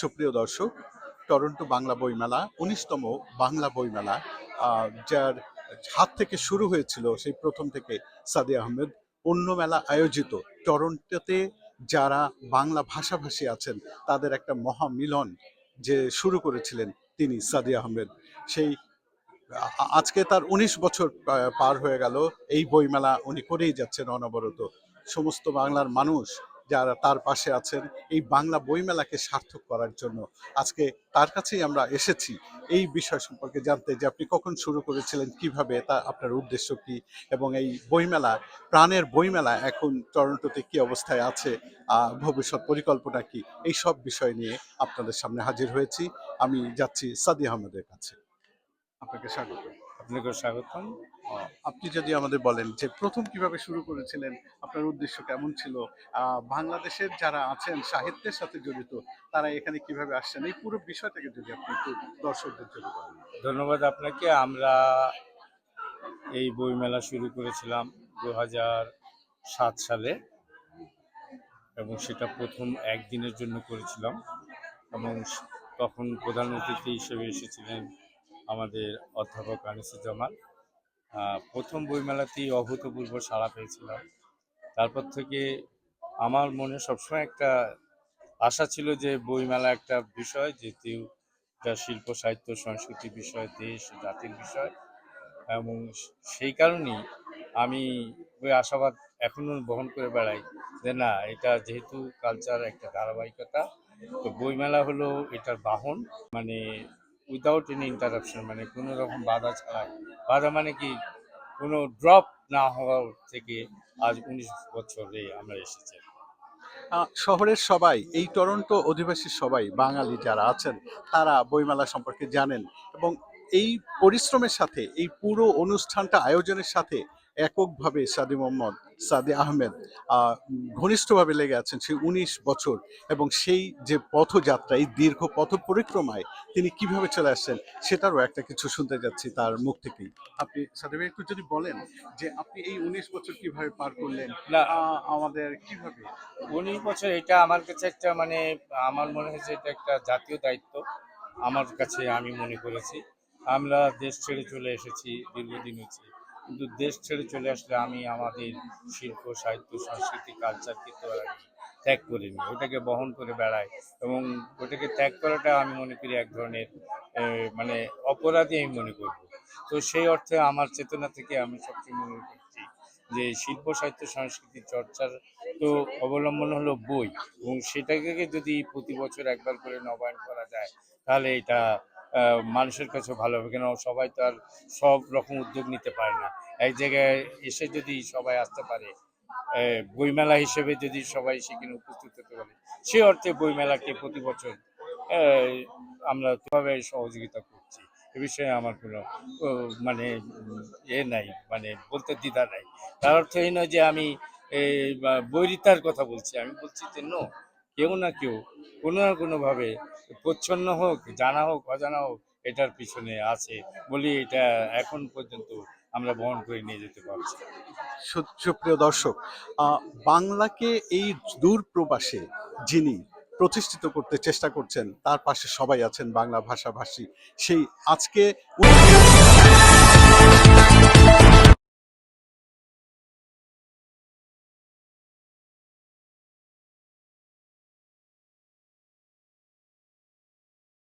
সুপ্রিয় দর্শক, টরন্টো বাংলা বইমেলা, উনিশতম বাংলা বইমেলা যার হাত থেকে শুরু হয়েছিল সেই প্রথম থেকে সাদি আহমেদ, অন্য মেলা আয়োজিত। টরন্টোতে যারা বাংলা ভাষাভাষী আছেন, তাদের একটা মহামিলন যে শুরু করেছিলেন তিনি সাদি আহমেদ। সেই আজকে তার উনিশ বছর পার হয়ে গেল। এই বইমেলা উনি করেই যাচ্ছেন অনবরত। সমস্ত বাংলার মানুষ যারা তার পাশে আছেন, এই বাংলা বইমেলাকে সার্থক করার জন্য আজকে তার কাছেই আমরা এসেছি। এই বিষয় সম্পর্কে জানতে যে আপনি কখন শুরু করেছিলেন, কীভাবে, তা আপনার উদ্দেশ্য কি এবং এই বইমেলা, প্রাণের বইমেলা এখন টরন্টোতে কি অবস্থায় আছে ভবিষ্যৎ পরিকল্পনা কি, এই সব বিষয় নিয়ে আপনাদের সামনে হাজির হয়েছি। আমি যাচ্ছি সাদি আহমেদের কাছে। আপনাকে স্বাগত। আপনাকে স্বাগতম। আপনি যদি আমাদের বলেন যে প্রথম কীভাবে শুরু করেছিলেন আপনার উদ্দেশ্য কেমন ছিল? বাংলাদেশের যারা আছেন সাহিত্যের সাথে জড়িত তারা এখানে কীভাবে আসছেন? এই পুরো বিষয়টাকে যদি আপনি একটু দর্শকদের জন্য বলেন। ধন্যবাদ আপনাকে। আমরা এই বইমেলা শুরু করেছিলাম দু সাত সালে এবং সেটা প্রথম একদিনের জন্য করেছিলাম এবং তখন প্রধান অতিথি হিসেবে এসেছিলেন আমাদের অধ্যাপক আনিসুজ্জামান প্রথম বইমেলাতেই অভূতপূর্ব সাড়া পেয়েছিলাম। তারপর থেকে আমার মনে সবসময় একটা আশা ছিল যে বইমেলা একটা বিষয়, যেহেতু এটা শিল্প, সাহিত্য, সংস্কৃতি বিষয়, দেশ, জাতির বিষয়, এবং সেই কারণেই আমি ওই আশাবাদ এখনও বহন করে বেড়াই যে না, এটা যেহেতু কালচার একটা ধারাবাহিকতা, তো বইমেলা হলো এটার বাহন। মানে উইদাউট এনি ইন্টারাপশন মানে কোনো রকম বাধা ছাড়াই বাধা মানে কি? কোনো ড্রপ না হওয়ার থেকে আজ উনিশ বছরে আমরা এসেছি। শহরের সবাই, এই টরন্টো অধিবাসী সবাই, বাঙালি যারা আছেন, তারা বইমেলা সম্পর্কে জানেন এবং এই পরিশ্রমের সাথে, এই পুরো অনুষ্ঠানটা আয়োজনের সাথে এককভাবে সাদি মোহাম্মদ সাদি আহমেদ ঘনিষ্ঠভাবে লেগে আছেন সেই উনিশ বছর এবং সেই যে পথযাত্রা এই দীর্ঘ পথ পরিক্রমায় তিনি কীভাবে চলে আসছেন সেটারও একটা কিছু শুনতে যাচ্ছি তার মুখ থেকেই। আপনি সাদি ভাই একটু যদি বলেন যে আপনি এই উনিশ বছর কীভাবে পার করলেন না। আহ, আমাদের কীভাবে? উনিশ বছর এটা আমার কাছে একটা মানে আমার মনে হয়েছে এটা একটা জাতীয় দায়িত্ব আমার কাছে আমি মনে করেছি। আমরা দেশ ছেড়ে চলে এসেছি দীর্ঘদিন হচ্ছে। কিন্তু দেশ ছেড়ে চলে আসলে আমি আমাদের শিল্প, সাহিত্য, সংস্কৃতি কালচার কিন্তু ত্যাগ করিনি। ওটাকে বহন করে বেড়াই এবং ওটাকে ত্যাগ করাটা আমি মনে করি এক ধরনের মানে অপরাধী আমি মনে করব। তো সেই অর্থে আমার চেতনা থেকে আমি সবচেয়ে মনে করছি যে শিল্প, সাহিত্য, সংস্কৃতি চর্চার তো অবলম্বন হলো বই এবং সেটাকে যদি প্রতি বছর একবার করে নবায়ন করা যায়, তাহলে এটা মানুষের কাছে ভালো হবে। কেন, সবাই তো আর সব রকম উদ্যোগ নিতে পারে না। এক জায়গায় এসে যদি সবাই আসতে পারে বইমেলা হিসেবে যদি সবাই সেখানে উপস্থিত হতে পারে, সে অর্থে বইমেলাকে প্রতি বছর আমরা কীভাবে সহযোগিতা করছি। এ বিষয়ে আমার কোনো মানে এ নাই মানে বলতে দ্বিধা নাই। তার অর্থ এই নয় যে আমি বৈরিতার কথা বলছি। আমি বলছি যে নো কেউ না কেউ, কোনো না কোনোভাবে প্রচ্ছন্ন হোক, জানা হোক, অজানা হোক, এটার পিছনে আছে বলি এটা এখন পর্যন্ত আমরা বহন করে নিয়ে যেতে পারছি। সুপ্রিয় দর্শক বাংলাকে এই দূর প্রবাসে যিনি প্রতিষ্ঠিত করতে চেষ্টা করছেন, তার পাশে সবাই আছেন বাংলা ভাষাভাষী। সেই আজকে